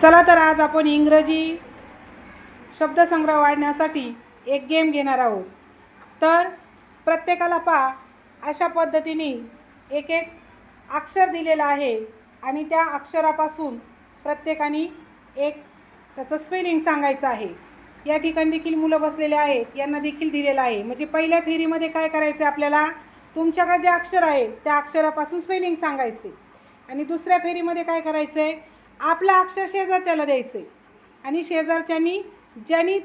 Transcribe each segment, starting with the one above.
चला तर आज आपण इंग्रजी शब्दसंग्रह वाढण्यासाठी एक गेम घेणार आहोत. तर प्रत्येकाला पा अशा पद्धतीने एक एक अक्षर दिलेलं आहे आणि त्या अक्षरापासून प्रत्येकाने एक त्याचं स्पेलिंग सांगायचं आहे. या ठिकाणी देखील मुलं बसलेले आहेत यांना देखील दिलेलं आहे. म्हणजे पहिल्या फेरीमध्ये काय करायचं आहे आपल्याला? तुमच्याकडे जे अक्षर आहे त्या अक्षरापासून स्पेलिंग सांगायचे. आणि दुसऱ्या फेरीमध्ये काय करायचं आहे आपलं अक्षर शेजारच्याला द्यायचं आहे आणि शेजारच्यानी ज्यांनी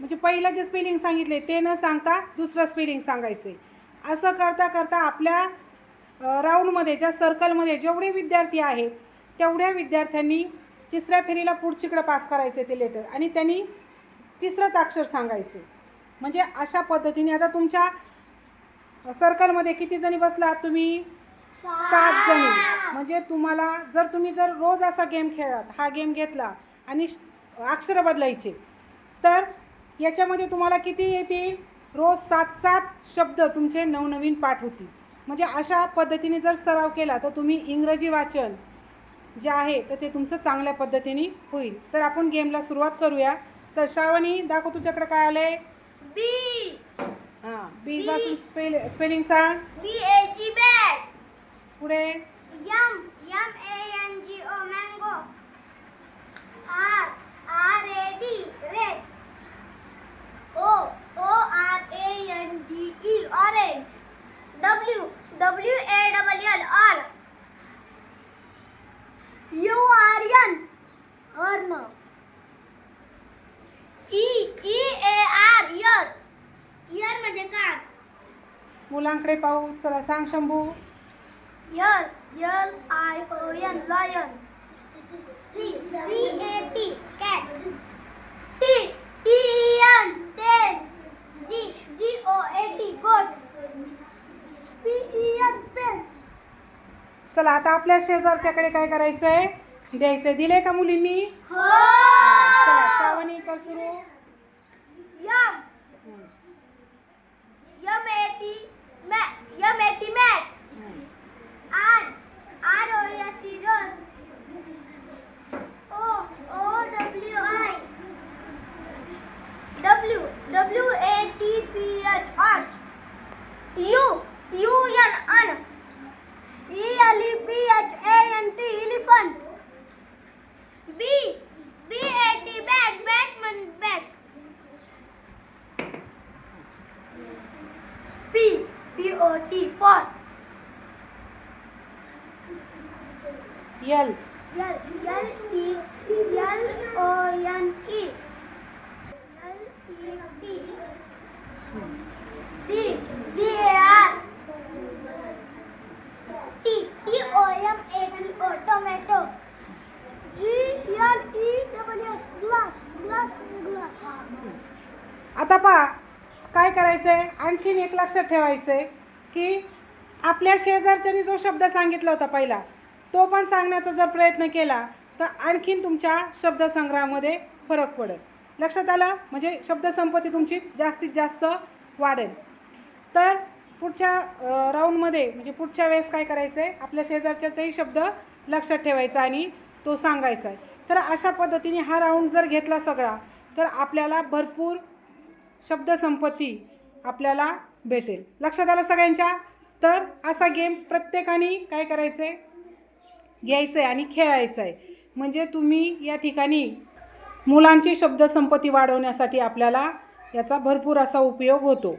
म्हणजे पहिलं जे स्पेलिंग सांगितले ते न सांगता दुसरं स्पेलिंग सांगायचं आहे असं करता करता आपल्या राऊंडमध्ये ज्या सर्कलमध्ये जेवढे विद्यार्थी आहेत तेवढ्या विद्यार्थ्यांनी तिसऱ्या फेरीला पुढचीकडं पास करायचे ते लेटर आणि त्यांनी तिसरंच अक्षर सांगायचं म्हणजे अशा पद्धतीने आता तुमच्या सर्कलमध्ये किती जणी बसलात? तुम्ही सात जणी. म्हणजे तुम्हाला जर तुम्ही जर रोज असा गेम खेळलात हा गेम घेतला आणि अक्षरं बदलायचे तर याच्यामध्ये तुम्हाला किती येतील रोज सात सात शब्द तुमचे नवनवीन पाठ होतील. म्हणजे अशा पद्धतीने जर सराव केला तर तुम्ही इंग्रजी वाचन जे आहे तर ते तुमचं चांगल्या पद्धतीने होईल. तर आपण गेमला सुरुवात करूया. चल श्रावणी दाखव तुझ्याकडे काय आलंय. बी. हां बी पासून स्पेल स्पेलिंग सांग. बी ए जी बॅट पुढे M M A N G O mango R R A D red O O R A N G E orange W W A double L all U R N earn E E A R ear ear म्हणजे कान मुलांकडे पाहू चला सांग Shambhu L I O N lion. C C A T cat. T T E N ten. G G O A T goat. P E N pen. चला आता आपल्या शेजारच्याकडे काय करायचंय द्यायचंय दिले का मुलींनी हो. चला श्रावणी कर सुरू W A T C H arch. U U N un. E L E P H A N T. B B A T bat batman bat. P P O T pot. L L L E L O N E आता पहा काय करायचंय? आणखीन एक लक्षात ठेवायचंय की आपल्या शेजारच्यानी जो शब्द सांगितला होता पहिला तो पण सांगण्याचा जर प्रयत्न केला तर आणखीन तुमच्या शब्दसंग्रहामध्ये फरक पडेल. लक्षात आलं? म्हणजे शब्दसंपत्ती तुमची जास्तीत जास्त वाढेल. तर पुढच्या राऊंडमध्ये म्हणजे पुढच्या वेळेस काय करायचं आहे आपल्या शेजारच्याचाही शब्द लक्षात ठेवायचा आणि तो सांगायचा आहे. तर अशा पद्धतीने हा राऊंड जर घेतला सगळा तर आपल्याला भरपूर शब्दसंपत्ती आपल्याला भेटेल. लक्षात आलं सगळ्यांच्या? तर असा गेम प्रत्येकाने काय करायचं आहे घ्यायचं आहे आणि खेळायचं आहे म्हणजे तुम्ही या ठिकाणी मुलांची शब्दसंपत्ती वाढवण्यासाठी आपल्याला याचा भरपूर असा उपयोग होतो.